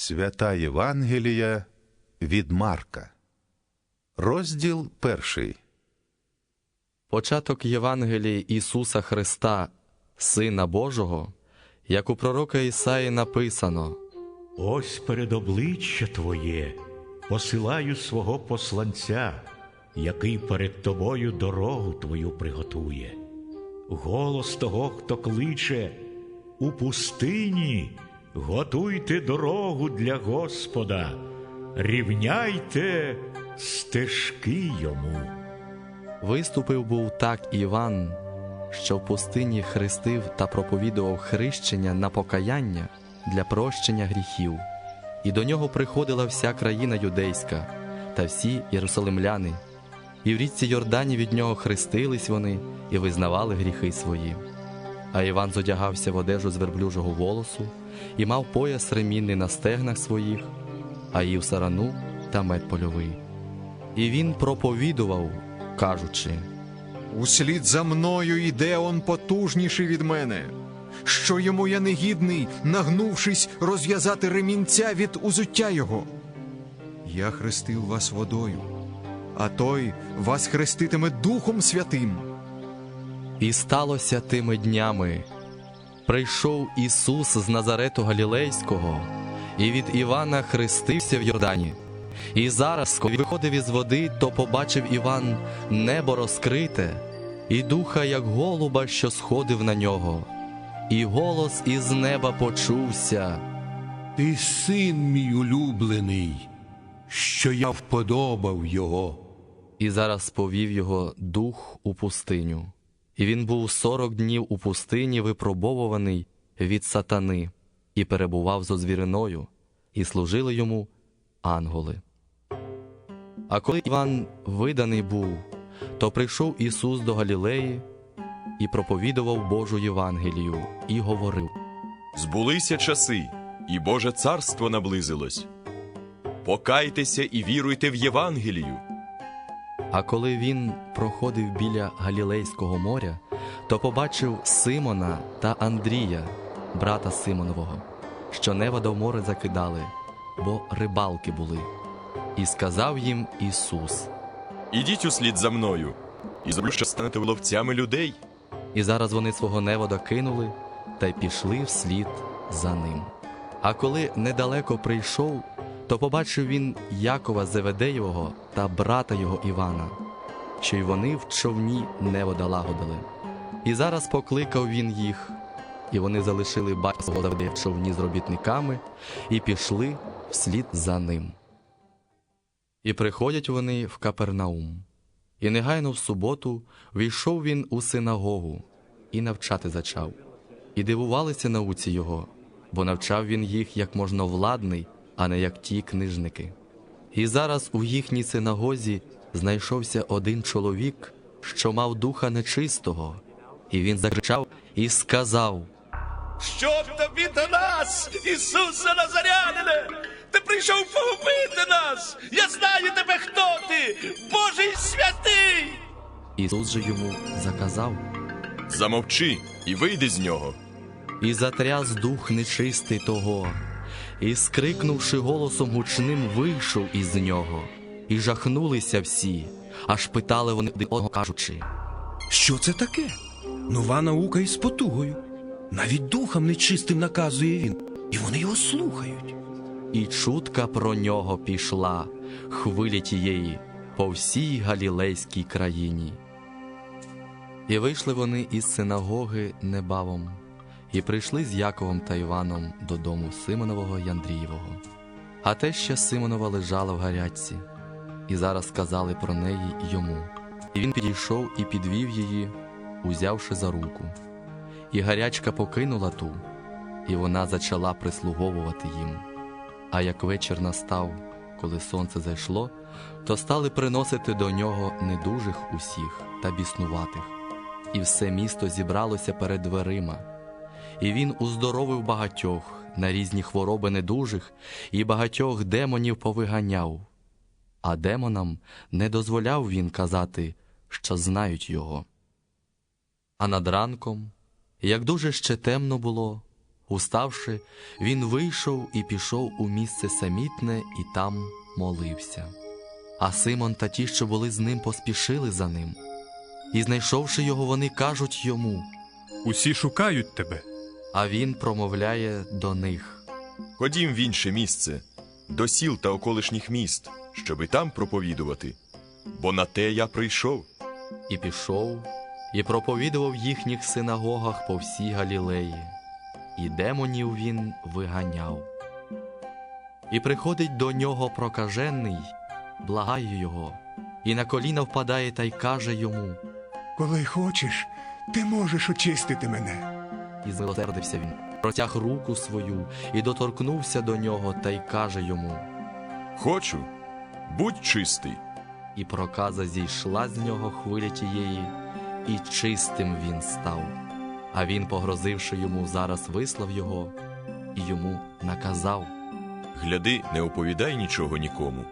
Свята Євангелія від Марка. Розділ перший. Початок Євангелії Ісуса Христа, Сина Божого, як у пророка Ісаї написано, Ось перед обличчя Твоє посилаю свого посланця, який перед тобою дорогу Твою приготує. Голос того, хто кличе у пустині, готуйте дорогу для Господа, рівняйте стежки йому. виступив був так Іван, що в пустині хрестив та проповідував хрещення на покаяння для прощення гріхів, і до нього приходила вся країна юдейська та всі єрусалимляни, і в річці Йордані від нього хрестились вони і визнавали гріхи свої. А Іван зодягався в одежу з верблюжого волосу і мав пояс ремінний на стегнах своїх, а їв сарану та мед польовий. І він проповідував, кажучи, Услід за мною йде он потужніший від мене. Що йому я негідний, нагнувшись, розв'язати ремінця від узуття його. Я хрестив вас водою, а той вас хреститиме Духом Святим. І сталося тими днями. Прийшов Ісус з Назарету Галілейського, і від Івана хрестився в Йордані. І зараз, коли виходив із води, то побачив Іван небо розкрите, і духа, як голуба, що сходив на нього. І голос із неба почувся. Ти син мій улюблений, що я вподобав його. І зараз повів його дух у пустиню. І він був сорок днів у пустині, випробовуваний від сатани, і перебував зо звіриною, і служили йому ангели. А коли Іван виданий був, то прийшов Ісус до Галілеї і проповідував Божу Євангелію, і говорив. Збулися часи, і Боже царство наблизилось. Покайтеся і віруйте в Євангелію. А коли він проходив біля Галілейського моря, то побачив Симона та Андрія, брата Симонового, що невода в море закидали, бо рибалки були. І сказав їм Ісус. Ідіть услід за мною, і зроблю, що станете ловцями людей. І зараз вони свого невода кинули та й пішли вслід за ним. А коли недалеко прийшов, то побачив він Якова Зеведеєвого та брата його Івана, що й вони в човні невода лагодили. І зараз покликав він їх, і вони залишили батька свого Зеведея в човні з робітниками і пішли вслід за ним. І приходять вони в Капернаум. І негайно в суботу війшов він у синагогу і навчати зачав. І дивувалися науці його, бо навчав він їх як можна владний, а не як ті книжники. І зараз у їхній синагозі знайшовся один чоловік, що мав духа нечистого, і він закричав і сказав: Що тобі до нас, Ісусе Назарянине? Ти прийшов погубити нас! Я знаю тебе, хто ти! Божий святий! Ісус же йому заказав, Замовчи і вийди з нього. і затряс дух нечистий того, і, скрикнувши голосом гучним, вийшов із нього, і жахнулися всі, аж питали вони один одного, кажучи. Що це таке? Нова наука із потугою. Навіть духам нечистим наказує він, і вони його слухають. І чутка про нього пішла хвилі тієї по всій Галілейській країні. І вийшли вони із синагоги небавом, і прийшли з Яковом та Іваном додому Симонового й Андрієвого. А те ще Симонова лежала в гарячці, і зараз сказали про неї йому. І він підійшов і підвів її, узявши за руку. І гарячка покинула ту, і вона почала прислуговувати їм. А як вечір настав, коли сонце зайшло, то стали приносити до нього недужих усіх та біснуватих, і все місто зібралося перед дверима. І він уздоровив багатьох на різні хвороби недужих, і багатьох демонів повиганяв. А демонам не дозволяв він казати, що знають його. А над ранком, як дуже ще темно було, Уставши, він вийшов і пішов у місце самітне і там молився. А Симон та ті, що були з ним, поспішили за ним. І, знайшовши його, вони кажуть йому, Усі шукають тебе. А він промовляє до них. Ходім в інше місце, до сіл та околишніх міст, щоби там проповідувати. Бо на те я прийшов. І пішов, і проповідував в їхніх синагогах по всій Галілеї, і демонів він виганяв. І приходить до нього прокажений, благає його, і на коліна впадає та й каже йому, Коли хочеш, ти можеш очистити мене. І змилосердився він, протяг руку свою і доторкнувся до нього та й каже йому, Хочу, будь чистий. і проказа зійшла з нього хвиля тієї, і чистим він став. А він, погрозивши йому, зараз вислав його і йому наказав. Гляди, не оповідай нічого нікому.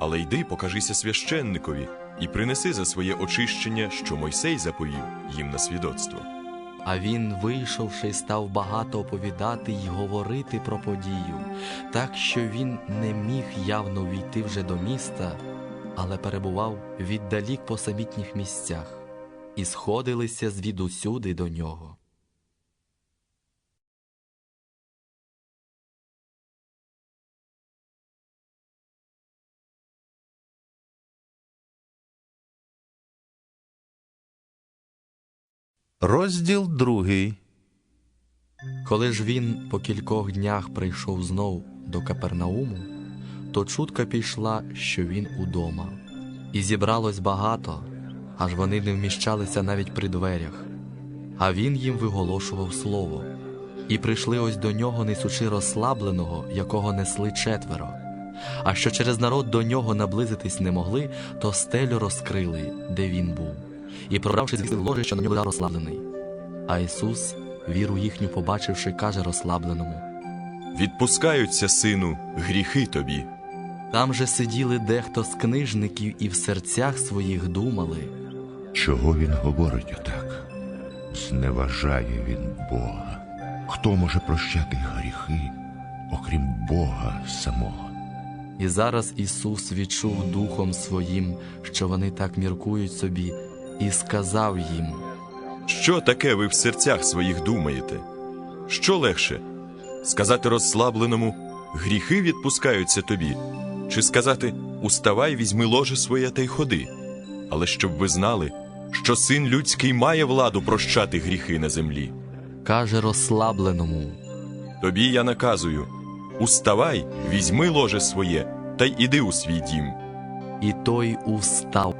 Але йди, покажися священникові і принеси за своє очищення, що Мойсей заповів їм на свідоцтво. А він, вийшовши, став багато оповідати й говорити про подію, так що він не міг явно війти вже до міста, але перебував віддалік по самітніх місцях, і сходилися звідусюди до нього. Розділ другий. Коли ж він по кількох днях прийшов знов до Капернауму, то чутка пішла, що він удома. І зібралось багато, аж вони не вміщалися навіть при дверях. А він їм виголошував слово. І прийшли ось до нього, несучи розслабленого, якого несли четверо. А що через народ до нього наблизитись не могли, то стелю розкрили, де він був, і пробравши звідси ложе, що на ньому розслаблений. А Ісус, віру їхню побачивши, каже розслабленому. Відпускаються, сину, гріхи тобі. Там же сиділи дехто з книжників і в серцях своїх думали. Чого він говорить отак? Зневажає він Бога. Хто може прощати гріхи, окрім Бога самого? І зараз Ісус відчув духом своїм, що вони так міркують собі, і сказав їм. Що таке ви в серцях своїх думаєте? Що легше? Сказати розслабленому гріхи відпускаються тобі, чи сказати Уставай, візьми ложе своє та й ходи. Але щоб ви знали, що син людський має владу прощати гріхи на землі. Каже розслабленому. Тобі я наказую Уставай, візьми ложе своє та й іди у свій дім. І той устав,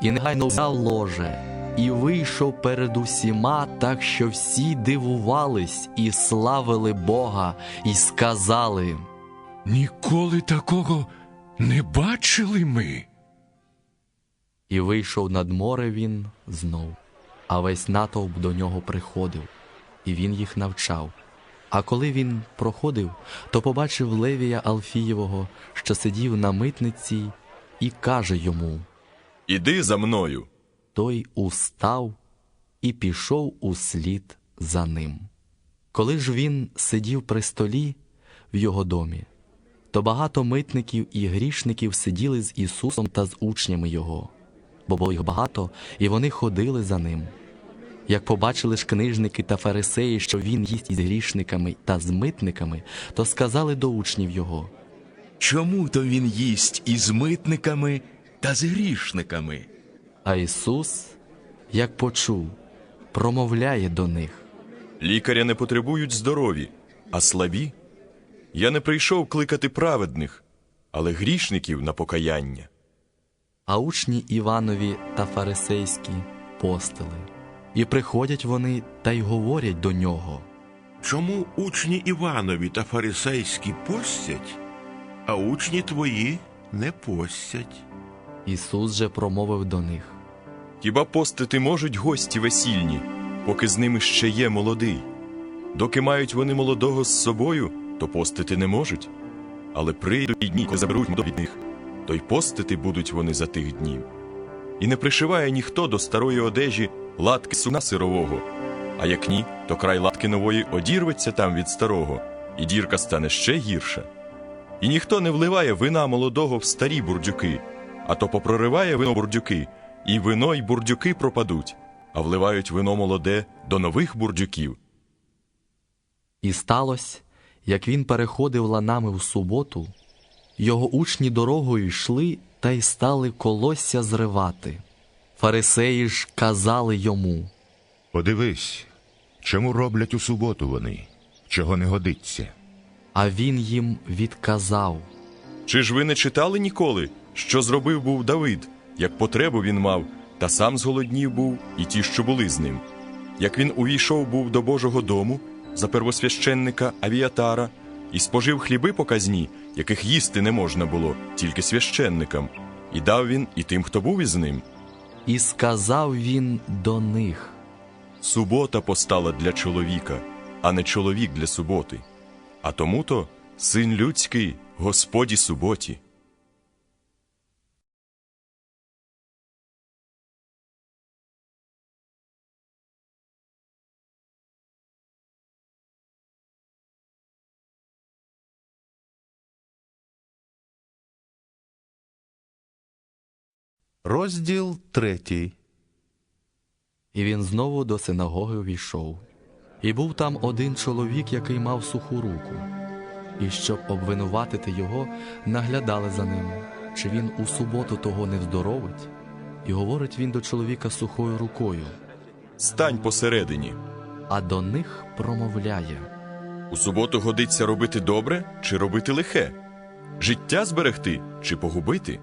і негайно взяв ложе, і вийшов перед усіма, так що всі дивувались і славили Бога, і сказали. Ніколи такого не бачили ми. І вийшов над море він знов, а весь натовп до нього приходив, і він їх навчав. А коли він проходив, то побачив Левія Алфієвого, що сидів на митниці, і каже йому: Іди за мною. Той устав і пішов услід за ним. Коли ж він сидів при столі в його домі, то багато митників і грішників сиділи з Ісусом та з учнями Його, бо було їх багато, і вони ходили за ним. Як побачили ж книжники та фарисеї, що він їсть із грішниками та з митниками, то сказали до учнів його. Чому то він їсть із митниками та з грішниками? А Ісус, як почув, промовляє до них. Лікаря не потребують здорові, а слабі. Я не прийшов кликати праведних, але грішників на покаяння. А учні Іванові та фарисейські постили. І приходять вони та й говорять до нього. Чому учні Іванові та фарисейські постять, а учні твої не постять? Ісус же промовив до них. Хіба постити можуть гості весільні, поки з ними ще є молодий? Доки мають вони молодого з собою, то постити не можуть. Але прийдуть дні, коли заберуть від них, то й постити будуть вони за тих днів. І не пришиває ніхто до старої одежі латки суна сирового, А як ні, то край латки нової одірветься там від старого, і дірка стане ще гірша. І ніхто не вливає вина молодого в старі бурдюки, а то попрориває вино бурдюки, і вино й бурдюки пропадуть, а вливають вино молоде до нових бурдюків. І сталося, як він переходив ланами в суботу, його учні дорогою йшли та й стали колосся зривати. Фарисеї ж казали йому. Подивись, чому роблять у суботу вони, чого не годиться. А він їм відказав. Чи ж ви не читали ніколи, що зробив був Давид, як потребу він мав, та сам зголоднів був, і ті, що були з ним? Як він увійшов був до Божого дому за первосвященника Авіатара, і спожив хліби показні, яких їсти не можна було, тільки священникам, і дав він і тим, хто був із ним. І сказав він до них. Субота постала для чоловіка, а не чоловік для суботи. А тому то син людський, Господі суботі. Розділ третій. І він знову до синагоги увійшов. І був там один чоловік, який мав суху руку. І щоб обвинуватити його, наглядали за ним, чи він у суботу того не вздоровить. І говорить він до чоловіка сухою рукою, Стань посередині. а до них промовляє. У суботу годиться робити добре чи робити лихе? Життя зберегти чи погубити?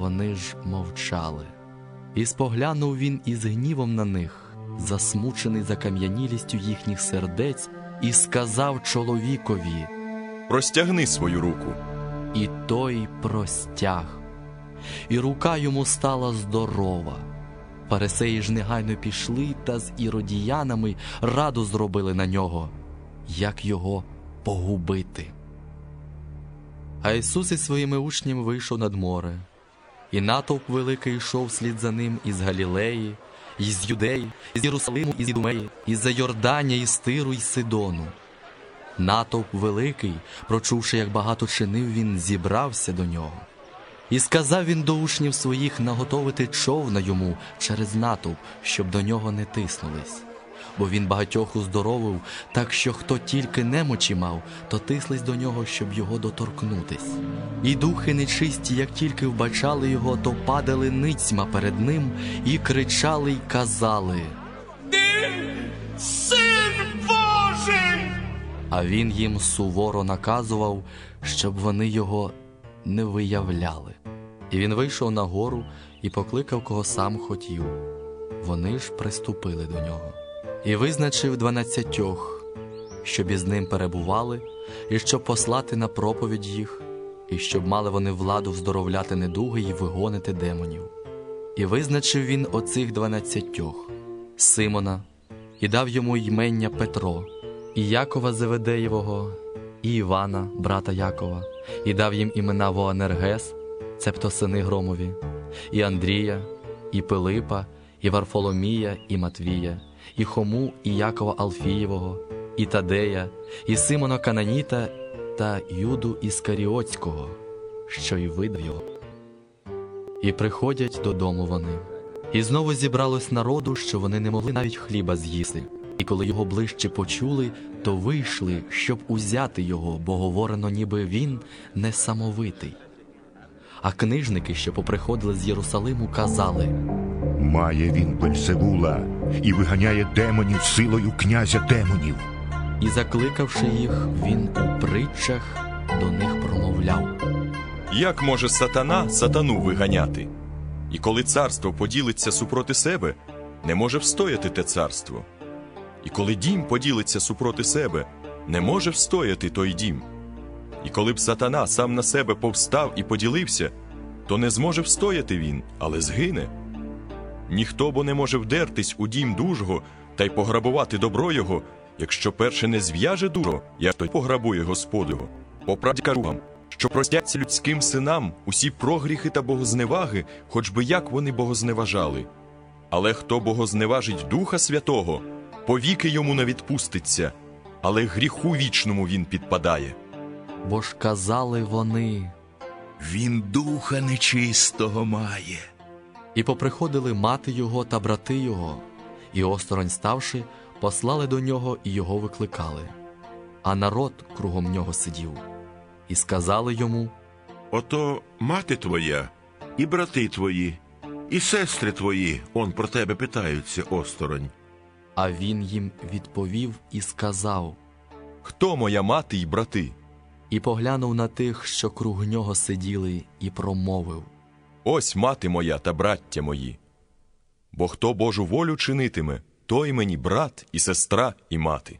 Вони ж мовчали. І споглянув він із гнівом на них, засмучений закам'янілістю їхніх сердець, і сказав чоловікові, Простягни свою руку. і той простяг. І рука йому стала здорова. Фарисеї ж негайно пішли та з іродіянами раду зробили на нього, як його погубити. А Ісус із своїми учнями вийшов над море, і натовп великий йшов слід за ним із Галілеї, із Юдеї, із Єрусалиму, із Ідумеї, із за Йордання, із Тиру, із Сидону. Натовп великий, прочувши, як багато чинив, він зібрався до нього. І сказав він до учнів своїх наготовити човна йому через натовп, щоб до нього не тиснулись. Бо він багатьох уздоровив, так що хто тільки немочі мав, то тислись до нього, щоб його доторкнутись. І духи нечисті, як тільки вбачали його, то падали ницьма перед ним і кричали й казали. Син Божий! А він їм суворо наказував, щоб вони його не виявляли. І він вийшов на гору і покликав, кого сам хотів. Вони ж приступили до нього. І визначив дванадцятьох, щоб із ним перебували, і щоб послати на проповідь їх, і щоб мали вони владу вздоровляти недуги і вигонити демонів. І визначив він оцих дванадцятьох Симона, і дав йому ймення Петро, і Якова Зеведеєвого, і Івана, брата Якова, і дав їм імена Воанергес, цебто сини Громові, і Андрія, і Пилипа, і Варфоломія, і Матвія, і Хому, і Якова Алфієвого, і Тадея, і Симона Кананіта та Юду Іскаріотського, що й видав його. І приходять додому вони. І знову зібралось народу, що вони не могли навіть хліба з'їсти. І коли його ближче почули, то вийшли, щоб узяти його, бо говорено, ніби він несамовитий. А книжники, що поприходили з Єрусалиму, казали Має він Бельзевула і виганяє демонів силою князя демонів. і, закликавши їх, він у притчах до них промовляв. Як може сатана сатану виганяти? І коли царство поділиться супроти себе, не може встояти те царство. І коли дім поділиться супроти себе, не може встояти той дім. І коли б сатана сам на себе повстав і поділився, то не зможе встояти він, але згине. Ніхто бо не може вдертись у дім дужого та й пограбувати добро його, якщо перше не зв'яже дужо, як той пограбує господу його. По правді кажу вам, що простяться людським синам усі прогріхи та богозневаги, хоч би як вони богозневажали. Але хто богозневажить Духа Святого, повіки йому не відпуститься, але гріху вічному він підпадає. Бо ж казали вони, Він духа нечистого має. І поприходили мати його та брати його, і осторонь ставши, послали до нього і його викликали. А народ кругом нього сидів, і сказали йому, Ото мати твоя, і брати твої, і сестри твої, он про тебе питаються осторонь. а він їм відповів і сказав, Хто моя мати й брати? і поглянув на тих, що круг нього сиділи, і промовив. Ось мати моя та браття мої. Бо хто Божу волю чинитиме, той мені брат і сестра і мати.